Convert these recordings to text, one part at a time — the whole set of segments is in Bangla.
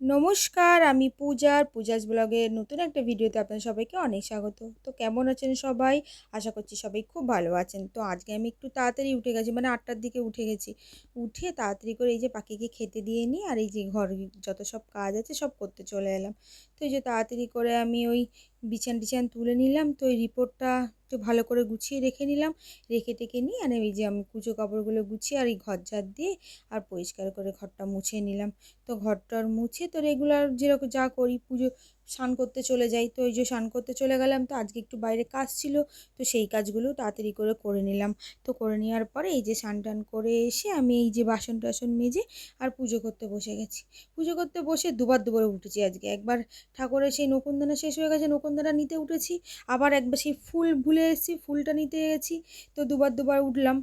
নমস্কার, আমি পূজার পূজাস ব্লগের নতুন একটা ভিডিওতে আপনাদের সবাইকে অনেক স্বাগত। তো কেমন আছেন সবাই? আশা করছি সবাই খুব ভালো আছেন। তো আজকে আমি একটু তাড়াতাড়ি উঠে গেছি মানে আটটার দিকে উঠে গেছি। উঠে তাড়াতাড়ি করে এই যে পাখিকে খেতে দিয়ে নিই আর এই যে ঘর, যত সব কাজ আছে সব করতে চলে এলাম। তো এই যে তাড়াতাড়ি করে আমি ওই বিছান টিছান তুলে নিলাম। তো এই রিপোর্টটা একটু ভালো করে গুছিয়ে রেখে নিলাম। রেখে টেকে নিয়ে আর এই যে আমি কুচো কাপড়গুলো গুছিয়ে আর এই ঘর ঝাড় দিয়ে আর পরিষ্কার করে ঘরটা মুছে নিলাম। তো ঘরটর মুছে তো রেগুলার যেরকম যা করি, পুজো, স্নান করতে চলে যাই। তো ওই যে স্নান করতে চলে গেলাম, তো আজকে একটু বাইরে কাজ ছিল, তো সেই কাজগুলো তাড়াতাড়ি করে করে নিলাম। তো করে নেওয়ার পরে এই যে স্নান টান করে এসে আমি এই যে বাসন টাসন মেজে আর পুজো করতে বসে গেছি। পুজো করতে বসে দুবার দুবার উঠেছি আজকে। একবার ঠাকুরের সেই নকুনদানা শেষ হয়ে গেছে নকুনদানা নিতে উঠেছি, আবার একবার সেই ফুল ভুলে এসেছি, ফুলটা নিতে গেছি তো দুবার দুবার উঠলাম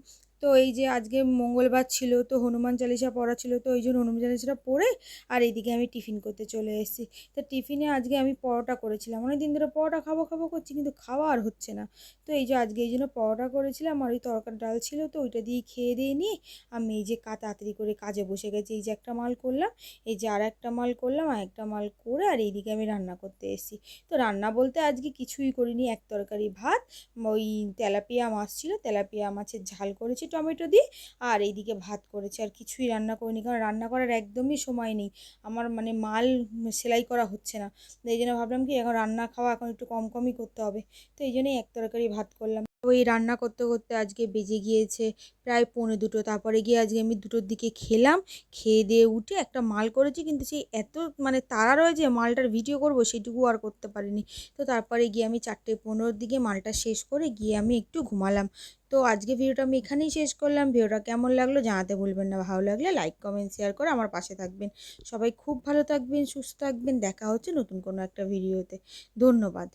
তো এই যে আজকে মঙ্গলবার ছিল, তো হনুমান চালিসা পড়া ছিল, তো ওই জন্য হনুমান চালিসাটা পড়ে আর এইদিকে আমি টিফিন করতে চলে এসেছি। তো টিফিনে আজকে আমি পরোটা করেছিলাম। অনেক দিন ধরে পরোটা খাব খাব করছি কিন্তু খাওয়া আর হচ্ছে না। তো এই যে আজকে এই জন্য পরোটা করেছিলাম আর ওই তরকার ডাল ছিল, তো ওইটা দিয়ে খেয়ে দিয়ে নিয়ে আমি এই যে কা তাড়াতাড়ি করে কাজে বসে গেছি। এই যে একটা মাল করলাম, এই যে আর একটা মাল করলাম আর একটা মাল করে আর এইদিকে আমি রান্না করতে এসেছি। তো রান্না বলতে আজকে কিছুই করিনি, এক তরকারি ভাত, ওই তেলাপিয়া মাছ ছিল, তেলাপিয়া মাছের ঝাল করেছি টমেটো দিয়ে আর এইদিকে ভাত করেছি। আর কিছুই রান্না করিনি, কারণ রান্না করার একদমই সময় নেই। আমার মানে মাল সেলাই করা হচ্ছে না। এই জন্য ভাবলাম কি, এখন রান্না খাওয়া এখন একটু কম কমই করতে হবে। তো এই জন্যই এক তরকারি ভাত করলাম। তো ওই রান্না করতে করতে আজকে বেজে গিয়েছে প্রায় পৌনে দুটো। তারপরে গিয়ে আজকে আমি দুটোর দিকে খেলাম। খেয়ে দিয়ে উঠে একটা মাল করেছি, কিন্তু সেই এত মানে তাড়া রয়েছে মালটার ভিডিও করব, সেটুকু আর করতে পারিনি। তো তারপরে গিয়ে আমি চারটে পনেরোর দিকে মালটা শেষ করে গিয়ে আমি একটু ঘুমালাম। তো আজকে ভিডিওটা আমি এখানেই শেষ করলাম। ভিডিওটা কেমন লাগল জানাতে ভুলবেন না। ভালো লাগলে লাইক, কমেন্ট, শেয়ার করে আমার পাশে থাকবেন। সবাই খুব ভালো থাকবেন, সুস্থ থাকবেন। দেখা হচ্ছে নতুন কোনো একটা ভিডিওতে। ধন্যবাদ।